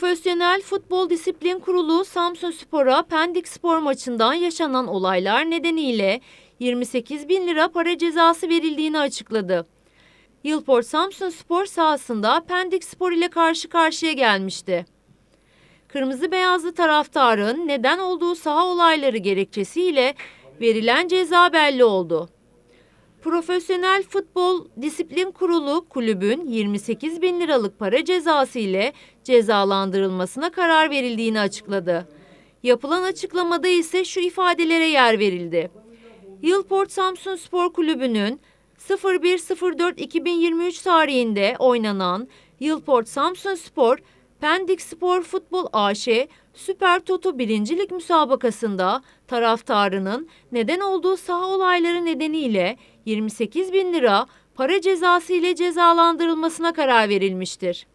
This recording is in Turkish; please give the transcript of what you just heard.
Profesyonel Futbol Disiplin Kurulu Samsun Spor'a Pendik Spor maçından yaşanan olaylar nedeniyle 28 bin lira para cezası verildiğini açıkladı. Yılport Samsun Spor sahasında Pendik Spor ile karşı karşıya gelmişti. Kırmızı beyazlı taraftarın neden olduğu saha olayları gerekçesiyle verilen ceza belli oldu. Profesyonel Futbol Disiplin Kurulu kulübün 28 bin liralık para cezası ile cezalandırılmasına karar verildiğini açıkladı. Yapılan açıklamada ise şu ifadelere yer verildi. Yılport Samsun Spor Kulübü'nün 01.04.2023 tarihinde oynanan Yılport Samsun Spor Pendik Spor Futbol AŞ Süper Toto 1. Lig müsabakasında taraftarının neden olduğu saha olayları nedeniyle 28 bin lira para cezası ile cezalandırılmasına karar verilmiştir.